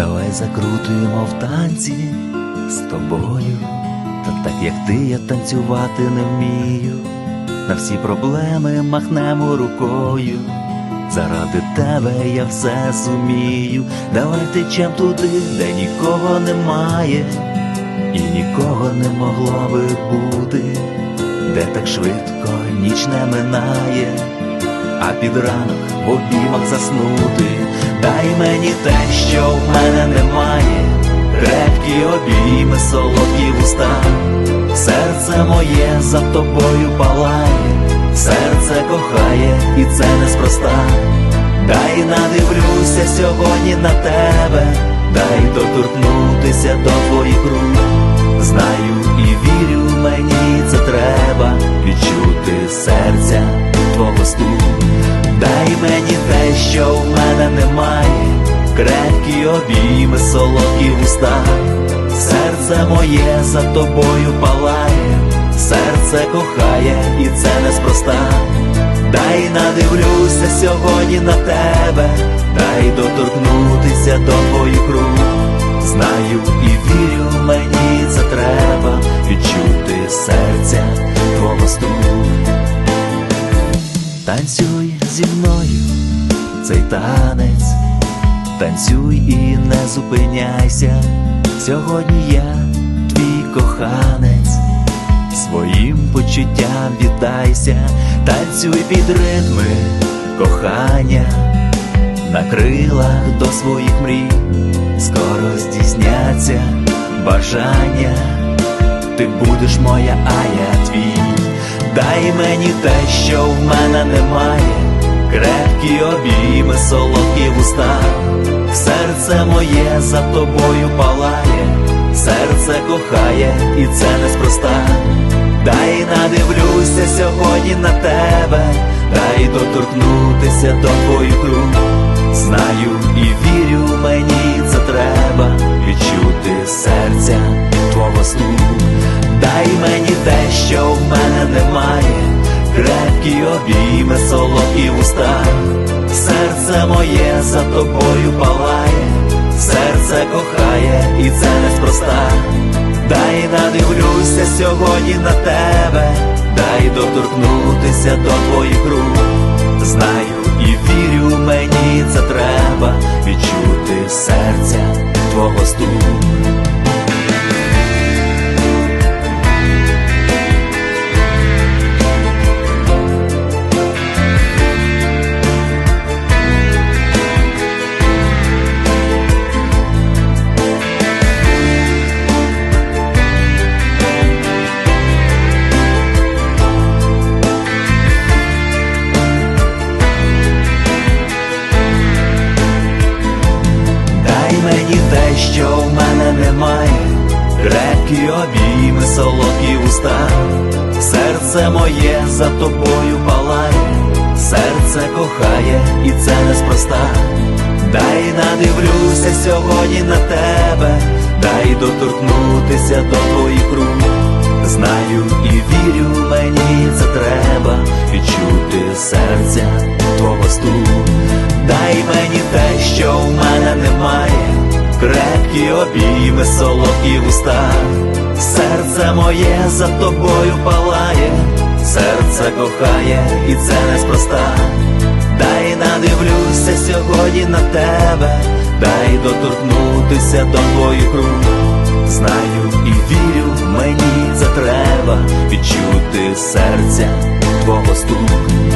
Давай закрутуємо в танці з тобою. Та так як ти, я танцювати не вмію. На всі проблеми махнемо рукою. Заради тебе я все зумію. Давай течем туди, де нікого немає, і нікого не могло би бути, де так швидко ніч не минає, а під ранок в обіймах заснути. Дай мені те, що в мене немає, крепкі обійми, солодкі вуста, серце моє за тобою палає, серце кохає, і це неспроста. Дай надивлюся сьогодні на тебе, дай доторкнутися до твоїх рук. Мене немає, крепкі обійми, солодкі вуста, серце моє за тобою палає, серце кохає, і це неспроста. Дай надивлюся сьогодні на тебе, дай доторкнутися до твоїх рук. Знаю і вірю, мені це треба відчути серця твого стук. Танцюй зі мною цей танець, танцюй і не зупиняйся. Сьогодні я твій коханець, своїм почуттям віддайся, танцюй під ритми кохання, на крилах до своїх мрій, скоро здійсняться бажання, ти будеш моя, а я твій. Дай мені те, що в мене немає, крепкі обійми, солодкі вуста, серце моє за тобою палає, серце кохає, і це неспроста. Дай надивлюся сьогодні на тебе, дай доторкнутися до твоїх рук. Знаю і вірю, мені це треба відчути серця твого стук. Дай мені те, що в мене немає, крепкі обійми, солодкі уста, серце моє за тобою палає, серце кохає, і це неспроста. Дай надивлюся сьогодні на тебе, дай доторкнутися до твоїх рук. Знаю і вірю, мені що в мене немає, крепкі обійми, солодкі уста, серце моє за тобою палає, серце кохає, і це неспроста. Дай надивлюся сьогодні на тебе, дай доторкнутися до твоїх рук. Знаю і вірю, мені це треба відчути серця твого стук. Дай мені те, що в мене немає, крепкі обійми, солодкі вуста, серце моє за тобою палає, серце кохає, і це неспроста. Дай надивлюся сьогодні на тебе, дай доторкнутися до твоїх рук. Знаю і вірю, мені це треба відчути серця твого стук.